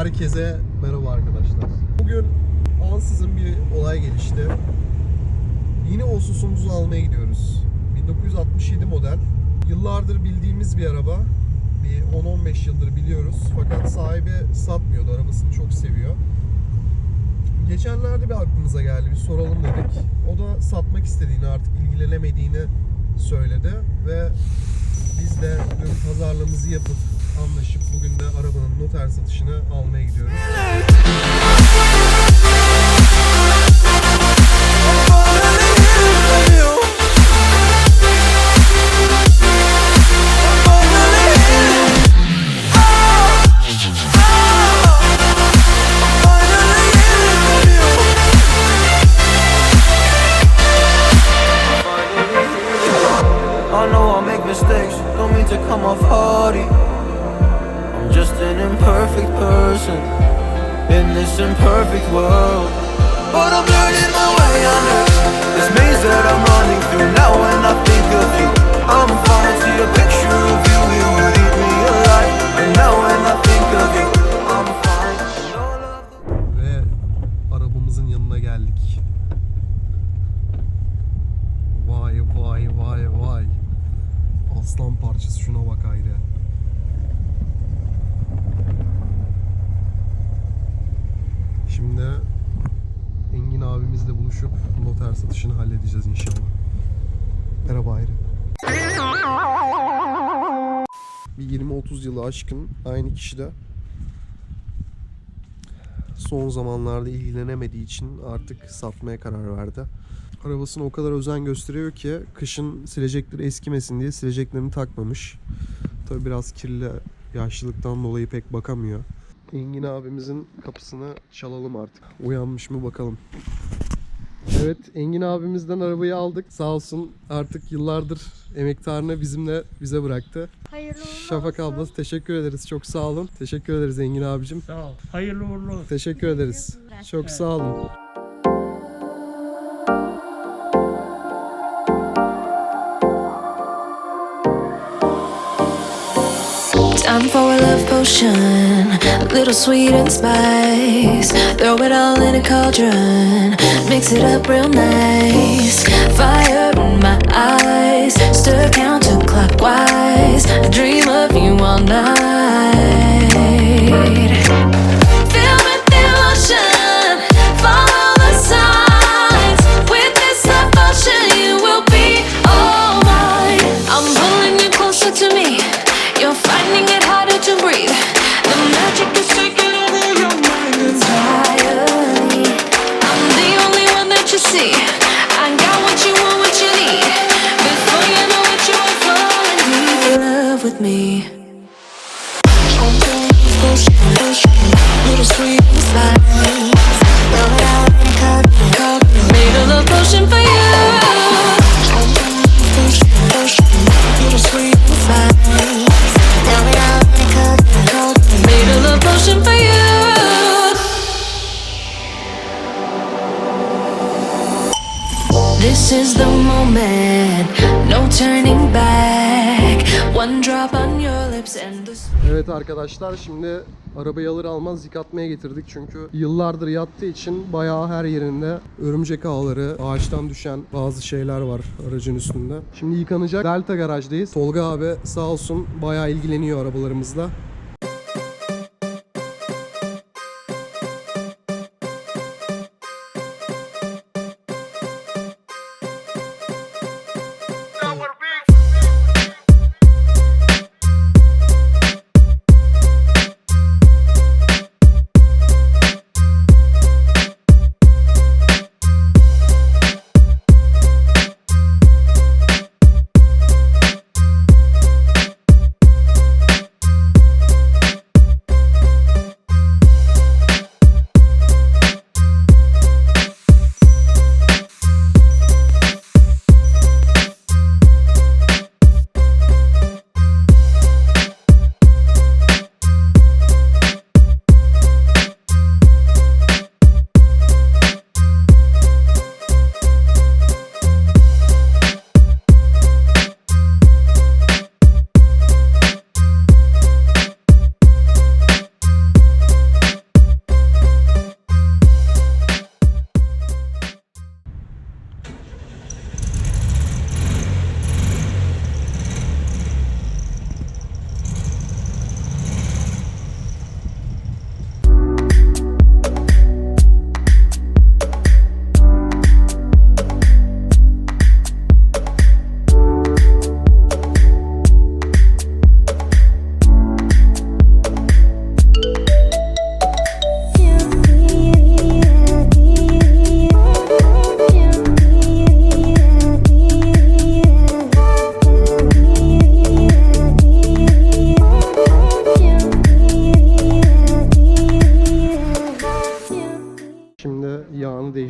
Herkese merhaba arkadaşlar. Bugün ansızın bir olay gelişti. Yine Osus'umuzu almaya gidiyoruz. 1967 model. Yıllardır bildiğimiz bir araba. Bir 10-15 yıldır biliyoruz. Fakat sahibi satmıyordu. Arabasını çok seviyor. Geçenlerde bir aklımıza geldi. Bir soralım dedik. O da satmak istediğini, artık ilgilenemediğini söyledi. Ve biz de pazarlığımızı yapıp anlaşıp bugün de arabanın noter satışını almaya gidiyoruz. Come off hardy. Person in this imperfect world. But I'm learning my way under this maze that I'm running through. Now when I think of you, I'm falling to your picture of you. You would eat me alive. And now when I think of you, Ve arabamızın yanına geldik. Vay vay vay vay. Aslan parçası şuna bak ayrı. Şimdi Engin abimizle buluşup noter satışını halledeceğiz inşallah. Merhaba ayrı. Bir 20-30 yılı aşkın aynı kişide son zamanlarda ilgilenemediği için artık satmaya karar verdi. Arabasına o kadar özen gösteriyor ki kışın silecekleri eskimesin diye sileceklerini takmamış. Tabi biraz kirli yaşlılıktan dolayı pek bakamıyor. Engin abimizin kapısını çalalım artık. Uyanmış mı bakalım. Evet Engin abimizden arabayı aldık. Sağ olsun artık yıllardır emektarını bizimle bize bıraktı. Hayırlı uğurlu Şafak olsun. abla teşekkür ederiz. Çok sağ olun. Teşekkür ederiz Engin abicim. Sağ ol. Hayırlı uğurlu olsun. Teşekkür ederiz. Çok sağ olun. Time for a love potion, a little sweet and spice. Throw it all in a cauldron, mix it up real nice. Fire in my eyes, stir counterclockwise. I dream of This is the moment, no turning back. One drop on your lips and the Evet arkadaşlar şimdi arabayı alır almaz yıkatmaya getirdik çünkü yıllardır yattığı için bayağı her yerinde örümcek ağları, ağaçtan düşen bazı şeyler var aracın üstünde. Şimdi yıkanacak. Delta garajdayız. Tolga abi sağ olsun bayağı ilgileniyor arabalarımızla.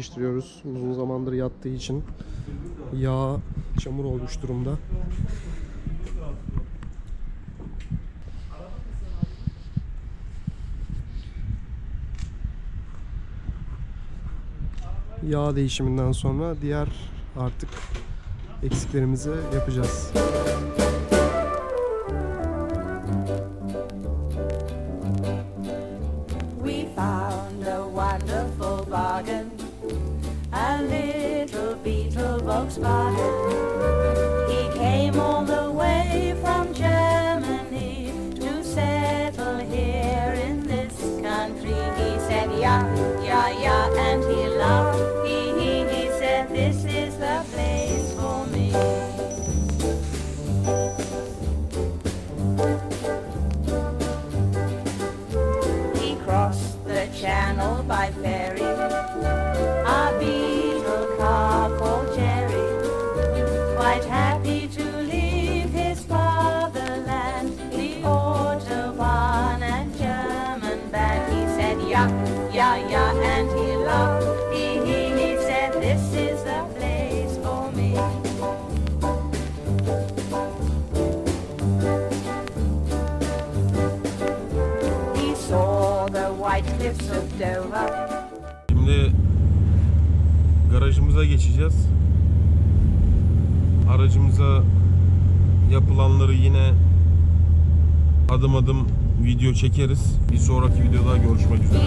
değiştiriyoruz. Uzun zamandır yattığı için yağ çamur olmuş durumda. Yağ değişiminden sonra diğer artık eksiklerimizi yapacağız. Şimdi garajımıza geçeceğiz. Aracımıza yapılanları yine adım adım video çekeriz. Bir sonraki videoda görüşmek üzere.